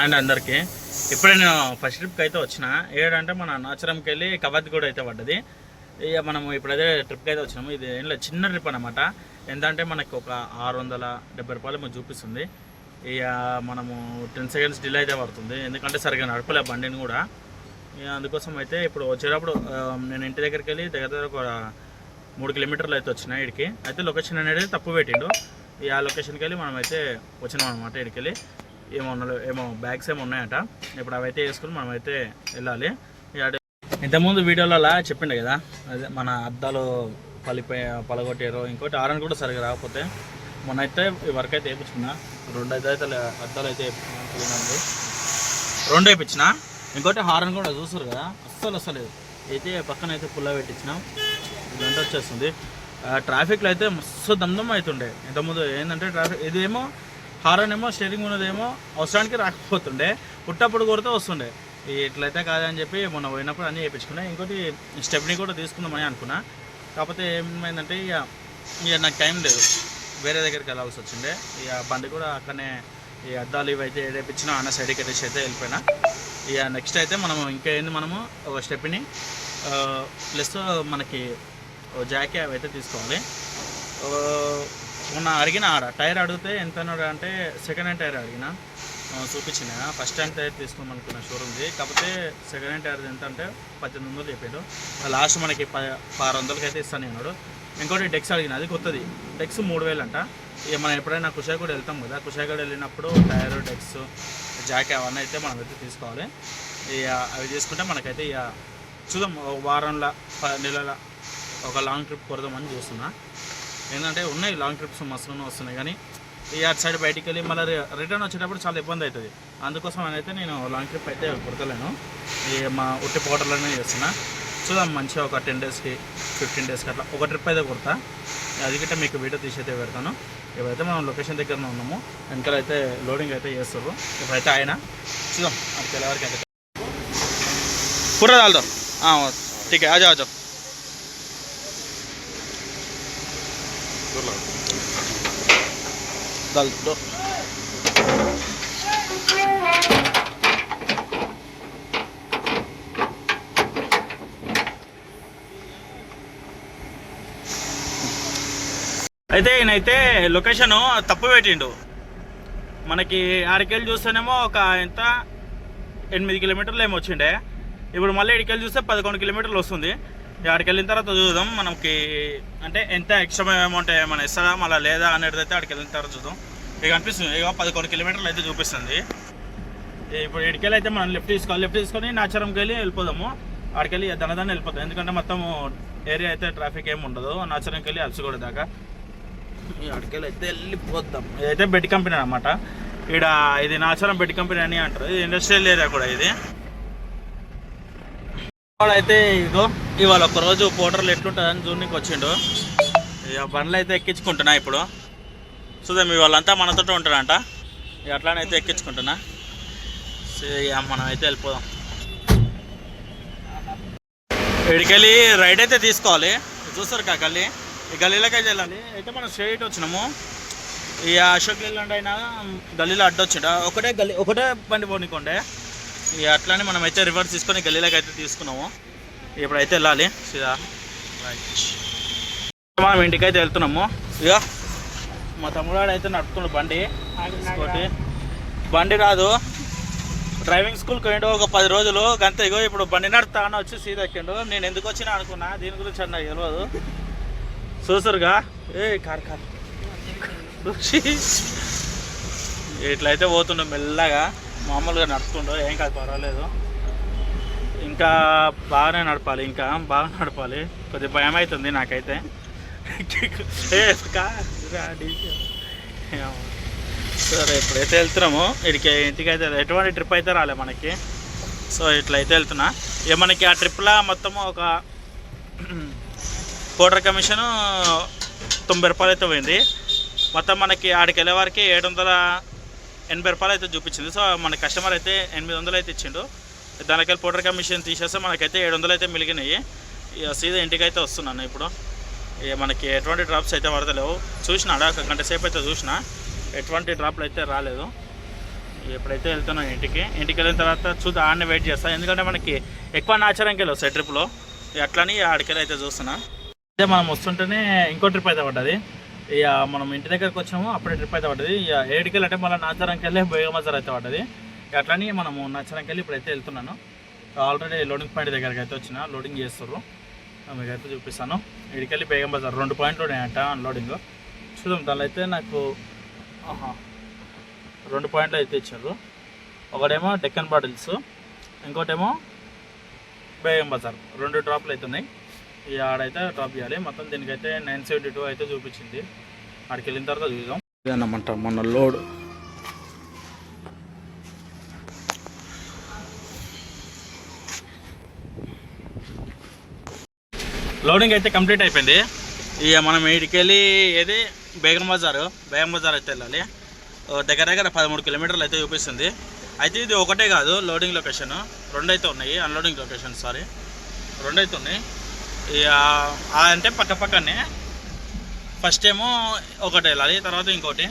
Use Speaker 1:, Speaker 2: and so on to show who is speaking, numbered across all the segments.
Speaker 1: And అందరికీ. ఇప్పుడే నేను ఫస్ట్ ట్రిప్కి అయితే వచ్చిన. ఏడంటే మన అన్నాచరంకి వెళ్ళి కవత్ కూడా అయితే పడ్డది. ఇక మనం ఇప్పుడైతే ట్రిప్కి అయితే వచ్చినాము. ఇది ఏంలో చిన్న ట్రిప్ అనమాట ఎంతంటే మనకి ఒక ఆరు వందల డెబ్బై రూపాయలు ఏమో చూపిస్తుంది. ఇక మనము టెన్ సెకండ్స్ డిలే అయితే పడుతుంది. ఎందుకంటే సరిగ్గా నడపలే బండిని కూడా. ఇక అందుకోసం అయితే ఇప్పుడు వచ్చేటప్పుడు నేను ఇంటి దగ్గరికి వెళ్ళి దగ్గర దగ్గర ఒక మూడు కిలోమీటర్లు అయితే వచ్చినాయి ఇడికి. అయితే లొకేషన్ అనేది తప్పు పెట్టిండు. ఈ ఆ లొకేషన్కి వెళ్ళి మనం అయితే వచ్చినాం అనమాట ఇక్కడికి వెళ్ళి. ఏమో ఏమో బ్యాగ్స్ ఏమో ఉన్నాయట. ఇప్పుడు అవైతే వేసుకుని మనమైతే వెళ్ళాలి. ఇంతకుముందు వీడియోలో అలా చెప్పిండే కదా అదే మన అద్దాలు పలిపోయి పలగొట్టారు ఇంకోటి ఆరన్ కూడా సరిగా రాకపోతే మొన్న అయితే ఈ వర్క్ అయితే వేయించుకున్నా. రెండు అయితే అయితే అద్దాలు అయితే వేయించుకున్నాను రెండు వేయించిన ఇంకోటి హారన్ కూడా చూసారు కదా అస్సలు అస్సలేదు అయితే పక్కన అయితే పుల్ల పెట్టించినాం. గంట వచ్చేస్తుంది. ట్రాఫిక్లో అయితే మస్తు దమ్దం అవుతుండే. ఇంతకుముందు ఏంటంటే ట్రాఫిక్ ఇదేమో హారన్ ఏమో స్టీరింగ్ ఉన్నదేమో అవసరానికి రాకపోతుండే. పుట్టప్పుడు కొడితే వస్తుండే. ఇట్లయితే కాదని చెప్పి మొన్న పోయినప్పుడు అన్నీ చేయించుకున్నా ఇంకోటి స్టెప్ని కూడా తీసుకుందామని అనుకున్నా. కాకపోతే ఏమైందంటే ఇక ఇక నాకు టైం లేదు. వేరే దగ్గరికి వెళ్ళాల్సి వచ్చిండే. ఇక బండి కూడా అక్కడనే ఈ అద్దాలు ఇవి అయితే ఏదేపించినా అన్న సైడ్కి కట్టేసి అయితే వెళ్ళిపోయినా. ఇక నెక్స్ట్ అయితే మనం ఇంకా ఏంది మనము ఒక స్టెప్ని ప్లస్ మనకి ఓ జాకీ అవి అయితే తీసుకోవాలి మొన్న అడిగిన ఆడ టైర్ అడిగితే ఎంత అన్నాడు అంటే సెకండ్ హ్యాండ్ టైర్ అడిగిన. చూపించిన. ఫస్ట్ హ్యాండ్ టైర్ తీసుకోమనుకున్న షోరూమ్ది కాకపోతే సెకండ్ హ్యాండ్ టైర్ ఎంత అంటే పద్దెనిమిది వందలు చెప్పాడు. లాస్ట్ మనకి ప ఆరు వందలకి అయితే ఇస్తాను అన్నాడు. ఇంకోటి డెక్స్ అడిగిన అది కొత్తది. డెక్స్ మూడు వేలు అంట. ఇక మనం ఎప్పుడైనా కుషాగూడ వెళ్తాం కదా కుషాగూడ వెళ్ళినప్పుడు టైర్ డెక్స్ జాకెట్ అవన్నీ అయితే మనం అయితే తీసుకోవాలి. ఇక అవి తీసుకుంటే మనకైతే ఇక చూద్దాం ఒక వారంలో ప- నెలల ఒక లాంగ్ ట్రిప్ కొడదామని చూస్తున్నా. ఏంటంటే ఉన్నాయి లాంగ్ ట్రిప్స్ మస్తులను వస్తున్నాయి. కానీ ఈ అటు సైడ్ బయటికి వెళ్ళి మళ్ళీ రిటర్న్ వచ్చేటప్పుడు చాలా ఇబ్బంది అవుతుంది. అందుకోసం అయితే నేను లాంగ్ ట్రిప్ అయితే కుడతలేను. ఈ మా ఉట్టి పోటర్లోనే చేస్తున్నా. చూద్దాం మంచిగా ఒక టెన్ డేస్కి ఫిఫ్టీన్ డేస్కి అట్లా ఒక ట్రిప్ అయితే కుడతా. అది గిట్ట మీకు వీడియో తీసి అయితే పెడతాను. ఇవైతే మనం లొకేషన్ దగ్గరనే ఉన్నాము. వెనకాల అయితే లోడింగ్ అయితే చేస్తారు. ఇప్పుడైతే ఆయన చూద్దాం అది తెల్లవారికి అయితే కూర దాల్దాం ఠీక్ అజో dal do అయితే ఈయనైతే లొకేషను తప్పు పెట్టిండు. మనకి ఆడికెళ్ళి చూస్తేనేమో ఒక ఎంత? ఎనిమిది కిలోమీటర్లు ఏమో వచ్చిండే. ఇప్పుడు మళ్ళీ ఇడికెళ్ళి చూస్తే పదకొండు కిలోమీటర్లు వస్తుంది. అక్కడికి వెళ్ళిన తర్వాత చూద్దాం. మనకి అంటే ఎంత ఎక్స్ట్రా అమౌంట్ ఏమైనా ఇస్తారా మళ్ళీ లేదా అనేది అయితే అక్కడికి వెళ్ళిన తర్వాత చూద్దాం. ఇక అనిపిస్తుంది. ఇక పదకొండు కిలోమీటర్లు అయితే చూపిస్తుంది. ఇప్పుడు ఇటుకెళ్ళి అయితే మనం లెఫ్ట్ తీసుకోవాలి లెఫ్ట్ తీసుకొని నాచారంకి వెళ్ళి వెళ్ళిపోదాము. అక్కడికి వెళ్ళి దనదాన్ని వెళ్ళిపోతాం. ఎందుకంటే మొత్తం ఏరియా అయితే ట్రాఫిక్ ఏమి ఉండదు. నాచారంకి వెళ్ళి అలసిగూడ దాకా అక్కడికి అయితే వెళ్ళిపోతాం. ఇదైతే బెడ్ కంపెనీ అనమాట ఇక్కడ ఇది నాచారం బెడ్ కంపెనీ అని అంటారు. ఇది ఇండస్ట్రియల్ ఏరియా కూడా ఇది. అయితే ఇగో ఇవాళ ఒకరోజు పోటర్లు ఎట్లుంటుందని జూన్కి వచ్చిండు. ఇక బండ్లు అయితే ఎక్కించుకుంటున్నా ఇప్పుడు. చూద్దాం ఇవాళంతా మనతో ఉంటారంట ఇక అట్లానే అయితే ఎక్కించుకుంటున్నా. సో మనం అయితే వెళ్ళిపోదాం. ఇక్కడికెళ్ళి రైడ్ అయితే తీసుకోవాలి. చూస్తారు కా గల్లీ? ఈ గల్లీలోకి అయితే వెళ్ళాలి. అయితే మనం స్ట్రైట్ వచ్చినాము. ఈ అశోక్ లేలాండ్ అయినా గల్లీలో అడ్డొచ్చిండ ఒకటే గల్లీ ఒకటే బండి పోనీకోండి. ఇక అట్లానే మనం అయితే రివర్స్ తీసుకొని గల్లీలోకి అయితే తీసుకున్నాము. ఇప్పుడైతే వెళ్ళాలి. సీదా. మనం ఇంటికి అయితే వెళ్తున్నాము. ఇక మా తమ్ముడు అయితే నడుపుతుండు బండి. బండి రాదు డ్రైవింగ్ స్కూల్కి పోయిండు ఒక పది రోజులు. గంత ఇగో ఇప్పుడు బండి నడుపుతా అని వచ్చి సీదా ఎక్కిండు నేను ఎందుకు వచ్చినా అనుకున్నా. దీని గురించి అన్న తెలియదు చూసారుగా. ఏ కార్ కార్. ఇట్లయితే పోతుండు మెల్లగా. మామూలుగా నడుపుతుండో. ఏం కాదు పర్వాలేదు. ఇంకా బాగానే నడపాలి ఇంకా బాగా నడపాలి. కొద్దిగా భయం అవుతుంది నాకైతే. సరే కా- రా, సరే ఇప్పుడైతే వెళ్తున్నాము. ఇక్కడికి ఇంటికైతే ఎటువంటి ట్రిప్ అయితే రాలే మనకి. సో ఇట్లా అయితే వెళ్తున్నా. ఇక మనకి ఆ ట్రిప్లో మొత్తము ఒక కోటర్ కమిషను తొంభై రూపాయలు అయితే పోయింది. మొత్తం మనకి ఆడికి వెళ్ళే వారికి ఏడు వందల ఎనభై రూపాయలు అయితే చూపించింది. సో మన కస్టమర్ అయితే ఎనిమిది వందలు అయితే ఇచ్చిండు. దానికెళ్ళి పౌడర్ కమిషన్ తీసేస్తే మనకైతే ఏడు వందలు అయితే మిలిగినాయి ఇక సీదా ఇంటికి అయితే వస్తున్నాను ఇప్పుడు. ఇక మనకి ఎటువంటి డ్రాప్స్ అయితే పడతలేవు చూసినాడా? ఒక గంట సేపు అయితే చూసిన. ఎటువంటి డ్రాప్లు అయితే రాలేదు. ఎప్పుడైతే వెళ్తున్నాను ఇంటికి? ఇంటికి వెళ్ళిన తర్వాత చూద్దాం ఆడనే వెయిట్ చేస్తాను ఎందుకంటే మనకి ఎక్కువ నాచరంకి వెళ్ళి వస్తాయి ట్రిప్లో అట్లని ఆడికెళ్ళి అయితే చూస్తున్నా. అయితే మనం వస్తుంటేనే ఇంకో ట్రిప్ అయితే పడ్డది. ఇక మనం ఇంటి దగ్గరకు వచ్చాము అప్పుడే ట్రిప్ అయితే పడ్డది. ఇక ఏడుకెళ్ళి అంటే మళ్ళీ నాచారంకి వెళ్ళి బోయమజార్ అయితే పడ్డది. అట్లనే మనము నచ్చడానికి వెళ్ళి ఇప్పుడైతే వెళ్తున్నాను. ఆల్రెడీ లోడింగ్ పాయింట్ దగ్గరికి అయితే వచ్చిన లోడింగ్ చేస్తారు మీకు అయితే చూపిస్తాను. ఇక్కడికెళ్ళి బేగం బజార్ రెండు పాయింట్లు ఉన్నాయంట అన్లోడింగ్ చూద్దాం దానిలో అయితే నాకు రెండు పాయింట్లు అయితే ఇచ్చారు. ఒకటేమో డెక్కన్ బాటిల్స్ ఇంకోటేమో బేగం బజార్. రెండు డ్రాప్లు అయితే ఉన్నాయి. ఈ ఆడైతే డ్రాప్ చేయాలి. మొత్తం దీనికైతే నైన్ సెవెంటీ టూ అయితే చూపించింది. ఆడికి వెళ్ళిన తర్వాత చూద్దాం. ఇదన్నమాట మొన్న లోడ్. లోడింగ్ అయితే కంప్లీట్ అయిపోయింది. ఇక మనం వీటికి వెళ్ళి ఏది? బేగం బజారు. బేగం బజార్ అయితే వెళ్ళాలి. ఓ దగ్గర దగ్గర పదమూడు కిలోమీటర్లు అయితే చూపిస్తుంది. అయితే ఇది ఒకటే కాదు లోడింగ్ లొకేషన్ రెండు అయితే ఉన్నాయి అన్లోడింగ్ లొకేషన్ సారీ రెండు అయితే ఉన్నాయి. ఇక అంటే పక్క పక్కనే. ఫస్ట్ ఏమో ఒకటి వెళ్ళాలి తర్వాత ఇంకోటి.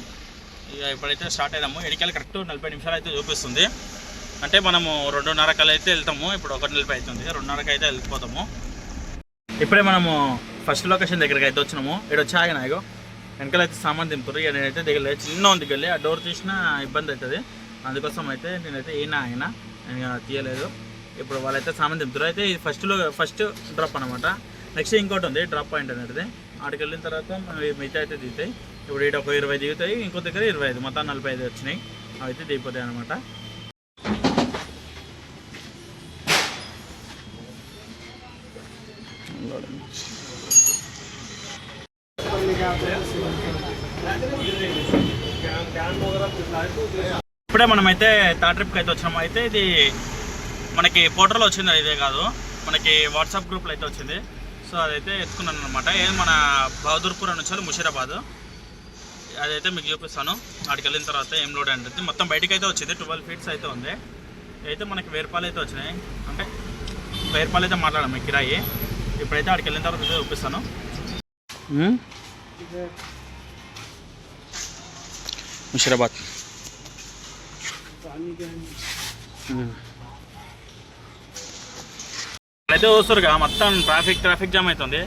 Speaker 1: ఇక ఇప్పుడైతే స్టార్ట్ అయినాము. ఇడికెళ్ళి కరెక్ట్ నలభై నిమిషాలు అయితే చూపిస్తుంది. అంటే మనము రెండున్నర అయితే వెళ్తాము. ఇప్పుడు ఒకటి నలభై అవుతుంది. రెండున్నరకైతే అయితే వెళ్ళిపోతాము. ఇప్పుడే మనము ఫస్ట్ లొకేషన్ దగ్గరికి అయితే వచ్చినాము. ఇక్కడ వచ్చి ఆగిన ఇగో? వెనకాల అయితే సామాన్ దింపుతారు ఇక నేనైతే దిగలేదు చిన్న ఉంది దిగలే ఆ డోర్ తీసిన ఇబ్బంది అవుతుంది. అందుకోసం అయితే నేనైతే ఈయన ఆయన. నేను తీయలేదు. ఇప్పుడు వాళ్ళైతే సామాన్ దింపుతారు అయితే ఇది ఫస్ట్లో ఫస్ట్ డ్రాప్ అనమాట నెక్స్ట్ ఇంకోటి ఉంది. డ్రాప్ పాయింట్ అనేది ఆడికి వెళ్ళిన తర్వాత మిగతా అయితే దిగుతాయి. ఇప్పుడు ఈడ ఒక ఇరవై దిగుతాయి. ఇంకో దగ్గర ఇరవై ఐదు. మొత్తం నలభై ఐదు వచ్చినాయి. అవి అయితే దిగిపోతాయి అనమాట ఇప్పుడే మనమైతే థర్డ్ ట్రిప్కి అయితే వచ్చినాము అయితే ఇది మనకి పోర్టర్లో వచ్చింది ఇదే కాదు. మనకి వాట్సాప్ గ్రూప్లో అయితే వచ్చింది. సో అదైతే ఎత్తుకున్నాను అనమాట ఏది మన బహదూర్పురం నుంచి వెళ్ళి ముషీరాబాద్. అదైతే మీకు చూపిస్తాను. అక్కడికి వెళ్ళిన తర్వాత ఏం లోడ్ అంటే మొత్తం బయటకు అయితే వచ్చింది. ట్వెల్వ్ ఫీట్స్ అయితే ఉంది. అయితే మనకి వేర్పాలు అయితే వచ్చినాయి. అంటే వేర్పాలు అయితే మాట్లాడాము కిరాయి. ఇప్పుడైతే అక్కడికి వెళ్ళిన తర్వాత అయితే చూపిస్తాను. ముషీరాబాద్. అయితే చూస్తారుగా మొత్తం ట్రాఫిక్ ట్రాఫిక్ జామ్ అవుతుంది.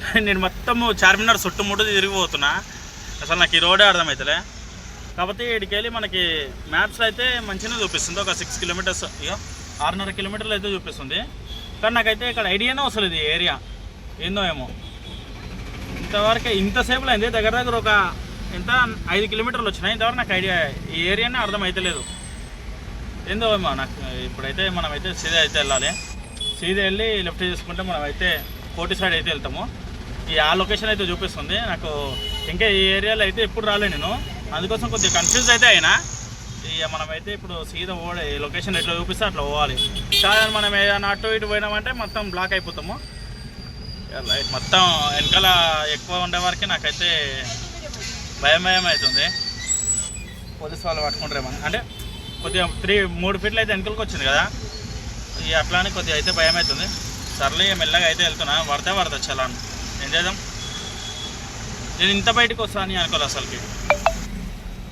Speaker 1: నేను మొత్తం చార్మినార్ చుట్టుముట్టు తిరిగిపోతున్నా. అసలు నాకు ఈ రోడే అర్థమవుతలే కాకపోతే ఇక్కడికి వెళ్ళి మనకి మ్యాప్స్లో అయితే మంచిగా చూపిస్తుంది. ఒక సిక్స్ కిలోమీటర్స్ ఇక ఆరున్నర కిలోమీటర్లు అయితే చూపిస్తుంది. కానీ నాకైతే ఇక్కడ ఐడియానే వస్తుంది ఇది ఏరియా ఏందో ఏమో. ఇంతవరకు ఇంతసేపులో అయింది దగ్గర దగ్గర ఒక ఎంత? ఐదు కిలోమీటర్లు వచ్చినాయి. ఇంతవరకు నాకు ఐడియా ఈ ఏరియానే అర్థం అవుతలేదు ఏందో ఏమో నాకు ఇప్పుడైతే మనమైతే సీదా అయితే వెళ్ళాలి. సీదా వెళ్ళి లెఫ్ట్ చేసుకుంటే మనం అయితే కోటి సైడ్ అయితే వెళ్తాము. ఈ ఆ లొకేషన్ అయితే చూపిస్తుంది. నాకు ఇంకా ఈ ఏరియాలో అయితే ఎప్పుడు రాలే నేను. అందుకోసం కొద్దిగా కన్ఫ్యూజ్ అయితే అయినా. ఇక మనమైతే ఇప్పుడు సీదా పోడే లొకేషన్ ఎట్లా చూపిస్తే అట్లా పోవాలి. కానీ మనం ఏదైనా అటు ఇటు పోయినామంటే మొత్తం బ్లాక్ అయిపోతాము. రైట్ మొత్తం వెనకాల ఎక్కువ ఉండే వరకు నాకైతే భయం భయం అవుతుంది. పోలీస్ వాళ్ళు పట్టుకుంటారేమని అంటే కొద్దిగా త్రీ మూడు ఫీట్లు అయితే వెనకలకు వచ్చింది కదా. ఈ అట్లానే కొద్దిగా అయితే భయం అవుతుంది. సర్లే మెల్లగా అయితే వెళ్తున్నా. పడితే పడతా చలాన్. ఏం చేద్దాం? నేను ఇంత బయటకు వస్తా అని అనుకోలే అసలుకి.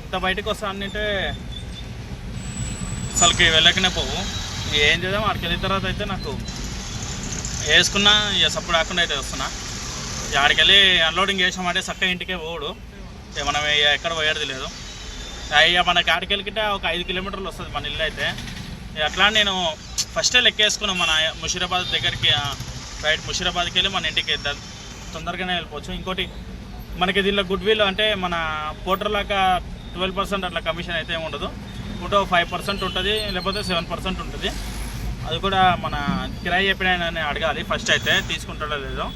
Speaker 1: ఇంత బయటకు వస్తా అంటే అసలుకి వెళ్ళకనే పోవు. ఏం చేద్దాం? అక్కడికి వెళ్ళిన తర్వాత అయితే నాకు వేసుకున్నా ఇక సప్పుడు రాకుండా అయితే వస్తున్నా. ఆడికి వెళ్ళి అన్లోడింగ్ చేసామంటే చక్కగా ఇంటికే పోడు మనం ఇక ఎక్కడ పోయేది లేదు. ఇక మన కాడికి వెళ్ళితే ఒక ఐదు కిలోమీటర్లు వస్తుంది మన ఇల్లు అయితే. అట్లా నేను ఫస్టే లెక్కేసుకున్నాం మన ముషీరాబాద్ దగ్గరికి రైట్ ముషీరాబాద్కి వెళ్ళి మన ఇంటికి తొందరగానే వెళ్ళిపోవచ్చు. ఇంకోటి మనకి దీనిలో గుడ్ విల్ అంటే మన పోటర్ లాగా ట్వెల్వ్ పర్సెంట్ అట్లా కమిషన్ అయితే ఉండదు ఉంటే ఫైవ్ పర్సెంట్ ఉంటుంది లేకపోతే సెవెన్ పర్సెంట్ ఉంటుంది. అది కూడా మన కిరాయి చెప్పిన అడగాలి ఫస్ట్ అయితే తీసుకుంటాడో లేదో.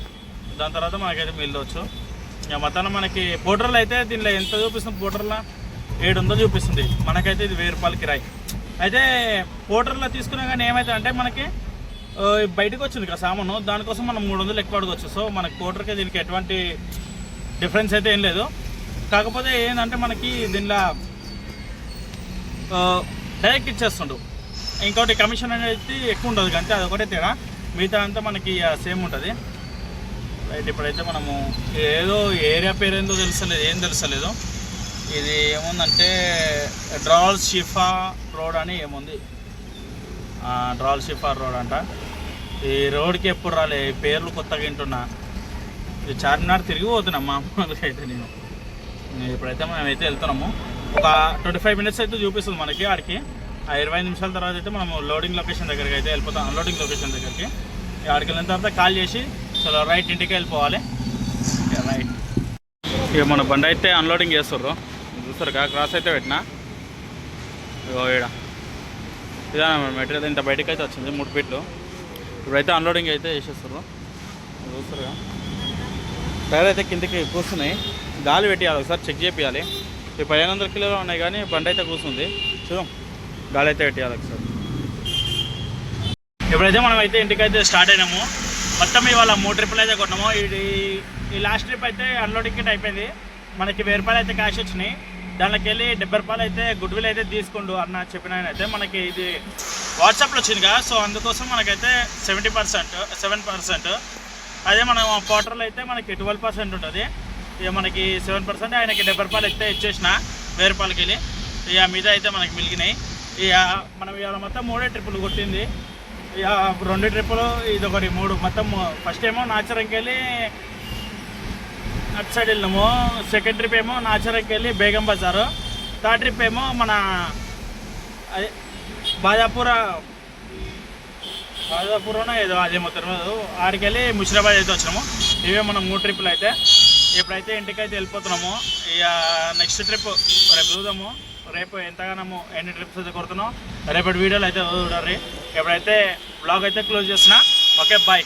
Speaker 1: దాని తర్వాత మనకైతే మిగిలవచ్చు ఇక మొత్తాన్ని మనకి పోటర్లు అయితే దీనిలో ఎంత చూపిస్తుంది పోటర్లో? ఏడు వందలు చూపిస్తుంది. మనకైతే ఇది వెయ్యి రూపాయలు కిరాయి. అయితే పోర్టర్లో తీసుకున్నా కానీ ఏమైతే అంటే మనకి బయటకు వచ్చింది కదా సామాను దానికోసం మనం మూడు వందలు ఎక్కువ అడగవచ్చు సో మనకి కోటర్కి దీనికి ఎటువంటి డిఫరెన్స్ అయితే ఏం లేదు. కాకపోతే ఏంటంటే మనకి దీనిలో డైరెక్ట్ ఇచ్చేస్తుండు. ఇంకోటి కమిషన్ అనేది ఎక్కువ ఉండదు అంతే అది ఒకటే తేడా. మిగతా అంతా మనకి సేమ్ ఉంటుంది. రైట్ ఇప్పుడైతే మనము ఏదో ఏరియా పేరు ఏందో తెలుసలేదు ఏం తెలుసలేదు. ఇది ఏముందంటే డ్రాల్ షిఫా రోడ్ అని ఏముంది? డ్రాల్ షిఫా రోడ్ అంట. ఈ రోడ్కి ఎప్పుడు రాలే పేర్లు కొత్తగా వింటున్నా. ఇది చార్మినార్ తిరిగి పోతున్నాం మామూలుగా అయితే నేను. ఇప్పుడైతే మేమైతే వెళ్తున్నాము. ఒక ట్వంటీ ఫైవ్ మినిట్స్ అయితే చూపిస్తుంది మనకి ఆడికి. ఆ ఇరవై నిమిషాల తర్వాత అయితే మనము లోడింగ్ లొకేషన్ దగ్గరికి అయితే వెళ్ళిపోతాం అన్లోడింగ్ లొకేషన్ దగ్గరికి. ఆడికి వెళ్ళిన తర్వాత కాల్ చేసి సో రైట్ ఇంటికి వెళ్ళిపోవాలి. రైట్. ఇక మన బండి అయితే అన్లోడింగ్ చేస్తుర్రు. చూస్తారు. కదా క్రాస్ అయితే పెట్టినా. ఇగో ఈడ. ఇదా మెటీరియల్ ఇంత బయటకు అయితే వచ్చింది మూడు ఫీట్లు. ఇప్పుడైతే అన్లోడింగ్ అయితే చేసేస్తారు. చూస్తారు టైర్ అయితే కిందకి కూర్చున్నాయి. గాలి పెట్టేయాలి ఒకసారి చెక్ చేయాలి ఈ పదిహేను వందల కిలోలు ఉన్నాయి కానీ బండి అయితే కూర్చుంది. చూద్దాం. గాలి అయితే పెట్టియాలి ఒకసారి. ఇప్పుడైతే మనం అయితే ఇంటికైతే స్టార్ట్ అయినాము. మొత్తం ఇవాళ మూడు ట్రిప్పులు అయితే కొట్టినాము ఈ లాస్ట్ ట్రిప్ అయితే అన్లోడింగ్ కిట్ అయిపోయింది. మనకి వెయ్యి రూపాయలు అయితే క్యాష్ వచ్చినాయి. దాంట్లోకి వెళ్ళి డెబ్బై రూపాయలు అయితే గుడ్ విల్ అయితే తీసుకుండు అన్న చెప్పిన ఆయన అయితే మనకి ఇది వాట్సాప్లో వచ్చింది కదా సో అందుకోసం మనకైతే సెవెంటీ పర్సెంట్ సెవెన్ పర్సెంట్ అదే మనం క్వార్టర్లో అయితే మనకి ట్వెల్వ్ పర్సెంట్ ఉంటుంది. ఇక మనకి సెవెన్ పర్సెంట్ ఆయనకి డెబ్బై రూపాయలు అయితే ఇచ్చేసిన వెయ్యి రూపాయలకి వెళ్ళి. ఇక మీద అయితే మనకి మిలిగినాయి ఇక మనం ఇవాళ మొత్తం మూడే ట్రిప్పులు కొట్టింది. ఇక రెండు ట్రిప్పులు ఇది ఒకటి మూడు. మొత్తం ఫస్ట్ ఏమో నాచరంకి వెళ్ళి అటు సైడ్ వెళ్ళినాము. సెకండ్ ట్రిప్ ఏమో నాచరంకి వెళ్ళి బేగం బజారు. థర్డ్ ట్రిప్ ఏమో మన అదే బాజాపూర బాజాపూర్లోనే ఏదో అదే మొత్తం ఆడికి వెళ్ళి ముషిరాబాద్ అయితే వచ్చినాము. ఇవే మనం మూడు ట్రిప్పులు అయితే. ఇప్పుడైతే ఇంటికైతే వెళ్ళిపోతున్నాము. ఇక నెక్స్ట్ ట్రిప్ రేపు చూద్దాము. రేపు ఎంతగానో ఎన్ని ట్రిప్స్ అయితే కొడుతున్నాం రేపటి వీడియోలు అయితే చూడండి ఇప్పుడైతే బ్లాగ్ అయితే క్లోజ్ చేస్తున్నా ఓకే బాయ్